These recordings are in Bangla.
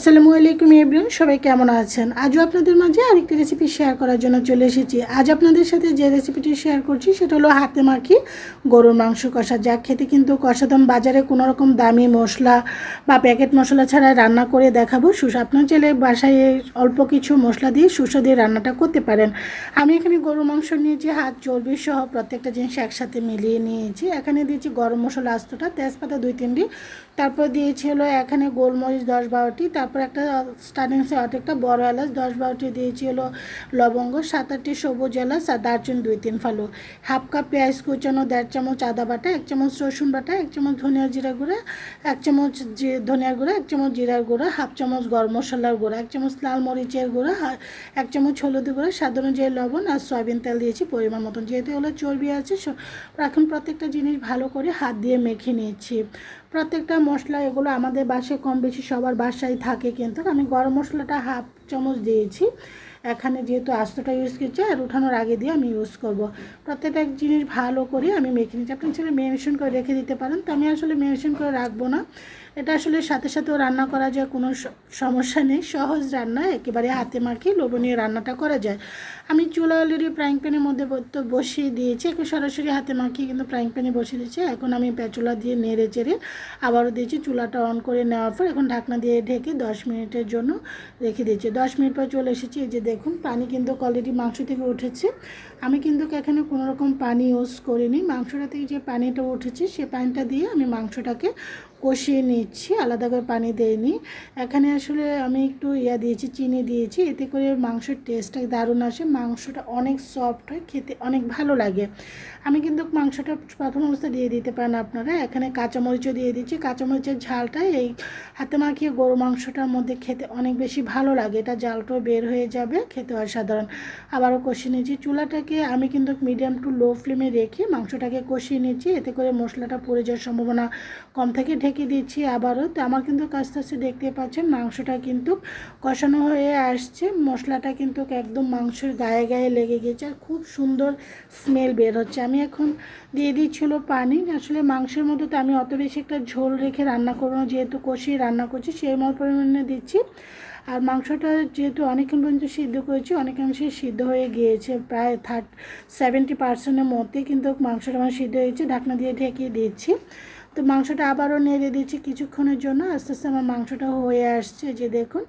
আসসালামু আলাইকুম এভরিওয়ান সবাই কেমন আছেন? আজও আপনাদের মাঝে আরেকটি রেসিপি শেয়ার করার জন্য চলে এসেছি। আজ আপনাদের সাথে যে রেসিপিটি শেয়ার করছি, সেটা হলো হাতে মাখি গরুর মাংস কষা। যা খেতে কিন্তু কষাদম বাজারে কোনো রকম দামি মশলা বা প্যাকেট মশলা ছাড়া রান্না করে দেখাবো। সুস আপনার চাইলে বাসায় অল্প কিছু মশলা দিয়ে সুস্বাদু দিয়ে রান্নাটা করতে পারেন। আমি এখানে গরুর মাংস নিয়েছি, হাত চর্বি সহ প্রত্যেকটা জিনিস একসাথে মিলিয়ে নিয়েছি। এখানে দিয়েছি গরম মশলা আস্তটা, তেজপাতা দুই তিনটি তারপর দিয়েছি হলো এখানে গোলমরিচ দশ বারোটি তারপর একটা স্টার্টিং শট একটা বড় এলাচ, দশ বারোটি দিয়েছি হলো লবঙ্গ সাত আটটি সবুজ এলাচ আর দারচিনি দুই, তিন ফালু। হাফ কাপ পেঁয়াজ কুচানো, দেড় চামচ আদা বাটা, এক চামচ রসুন বাটা, এক চামচ ধনিয়া জিরা গুঁড়া, এক চামচ ধনিয়ার গুঁড়া, এক চামচ জিরার গুঁড়া, হাফ চামচ গরম মশলার গুঁড়া, এক চামচ লাল মরিচের গুঁড়া এক চামচ হলুদ গুঁড়া, স্বাদ অনুযায়ী লবণ আর সয়াবিন তেল দিয়েছি পরিমাণ মতন। যেহেতু হলো চর্বি আছে এখন প্রত্যেকটা জিনিস ভালো করে হাত দিয়ে মেখে নিয়েছি। প্রত্যেকটা মশলা এগুলো আমাদের বাসায় কম বেশি সবার বাসায় থাকে। কিন্তু আমি গরম মশলাটা হাফ চামচ দিয়েছি। এখানে যেহেতু আস্তটা ইউজ করছি আর উঠানোর আগে দিয়ে আমি ইউজ করব। প্রত্যেকটা জিনিস ভালো করে আমি মেখে নিচ্ছি। আপনি ছেলে মেরিনেশন করে রেখে দিতে পারেন। তো আমি আসলে মেরিনেশন করে রাখব না। এটা আসলে সাথে সাথেও রান্না করা যায়, কোনো সমস্যা নেই। সহজ রান্না, একেবারে হাতে মাখিয়ে লোভনীয় রান্নাটা করা যায়। আমি চুলা অলরেডি ফ্রাইং প্যানের মধ্যে তো বসিয়ে দিয়েছি। একটু সরাসরি হাতে মাখিয়ে কিন্তু ফ্রাইং প্যানে বসিয়ে দিয়েছি। এখন আমি প্যাচুলা দিয়ে নেড়ে চেড়ে আবারও দিয়েছি। চুলাটা অন করে নেওয়ার পর এখন ঢাকনা দিয়ে ঢেকে দশ মিনিটের জন্য রেখে দিয়েছি। দশ মিনিট পর চলে এসেছি। এই যে দেখুন পানি কিন্তু অলরেডি মাংস থেকে উঠেছে। আমি কিন্তু এখানে কোনো রকম পানি ইউজ করিনি। মাংসটা থেকে যে পানিটা উঠেছে, সে পানিটা দিয়ে আমি মাংসটাকে কষিয়ে নিচ্ছি, আলাদা করে পানি দেইনি। এখানে আসলে আমি একটু ইয়া দিয়েছি, চিনি দিয়েছি, এতে করে মাংসের টেস্টটা দারুণ আসে। মাংসটা অনেক সফট হয়, খেতে অনেক ভালো লাগে। আমি কিন্তু মাংসটা প্রথম অবস্থায় দিয়ে দিতে পারেন আপনারা। এখানে কাঁচামরিচও দিয়ে দিচ্ছি। কাঁচামরিচের ঝালটা এই হাতে মাখিয়ে গরু মাংসটার মধ্যে খেতে অনেক বেশি ভালো লাগে। এটা জালটাও বের হয়ে যাবে, খেতে অসাধারণ। আবারও কষিয়ে নিয়েছি চুলাটাকে আমি কিন্তু মিডিয়াম টু লো ফ্লেমে রেখে মাংসটাকে কষিয়ে নিচ্ছি। এতে করে মশলাটা পড়ে যাওয়ার সম্ভাবনা কম থেকে ঢেকে দিচ্ছি আবারও। তো আমার কিন্তু আস্তে আস্তে দেখতে পাচ্ছেন, মাংসটা কিন্তু কষানো হয়ে আসছে। মশলাটা কিন্তু একদম মাংসের গায়ে গায়ে লেগে গেছে আর খুব সুন্দর স্মেল বের হচ্ছে। আমি এখন দিয়ে দিচ্ছিল পানি। আসলে মাংসের মধ্যে তো আমি অত বেশি একটা ঝোল রেখে রান্না করব যেহেতু কষিয়ে রান্না করছি, সেই মতো পরিমাণে দিচ্ছি। আর মাংসটা যেহেতু অনেকক্ষণ পর্যন্ত সিদ্ধ করেছি অনেকাংশে সিদ্ধ হয়ে গিয়েছে প্রায় থার্ট সেভেন্টি পার্সেন্টের মধ্যে কিন্তু মাংসটা আমার সিদ্ধ হয়েছে। ঢাকনা দিয়ে ঢেকে দিচ্ছি তো মাংসটা আবারও নেড়ে দিচ্ছি কিছুক্ষণের জন্য। আস্তে আস্তে আমার মাংসটা হয়ে আসছে যে দেখুন,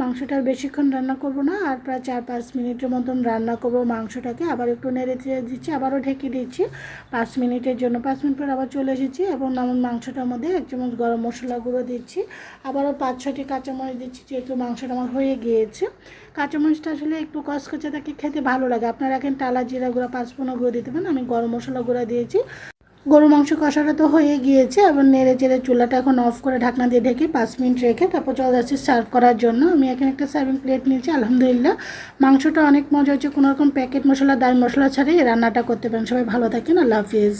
মাংসটা বেশিক্ষণ রান্না করব না আর প্রায় চার পাঁচ মিনিটের মতন রান্না করব মাংসটাকে। আবার একটু নেড়ে দিচ্ছি, আবারও ঢেকে দিচ্ছি পাঁচ মিনিটের জন্য। পাঁচ মিনিট পর আবার চলে এসেছি এবং আমার মাংসটার মধ্যে এক চামচ গরম মশলা গুঁড়ো দিচ্ছি। আবারও পাঁচ ছটি কাঁচামরিচ দিচ্ছি, যেহেতু মাংসটা আমার হয়ে গিয়েছে। কাঁচামরিচটা আসলে একটু কচকচে থাকে, খেতে ভালো লাগে। আপনারা এখন টালা জিরা গুঁড়া, পাঁচফোড়ন গুঁড়ো দিতে পারেন, আমি গরম মশলা গুঁড়া দিয়েছি। গরু মাংস কষাটা তো হয়ে গিয়েছে এবার নেড়ে চেড়ে চুলাটা এখন অফ করে ঢাকনা দিয়ে ঢেকে পাঁচ মিনিট রেখে তারপর চলে যাচ্ছি সার্ভ করার জন্য। আমি এখানে একটা সার্ভিং প্লেট নিয়েছি, আলহামদুলিল্লাহ। মাংসটা অনেক মজা হচ্ছে কোনোরকম প্যাকেট মশলা দাল মশলা ছাড়াই রান্নাটা করতে পারেন। সবাই ভালো থাকেন, আল্লাহ হাফিজ।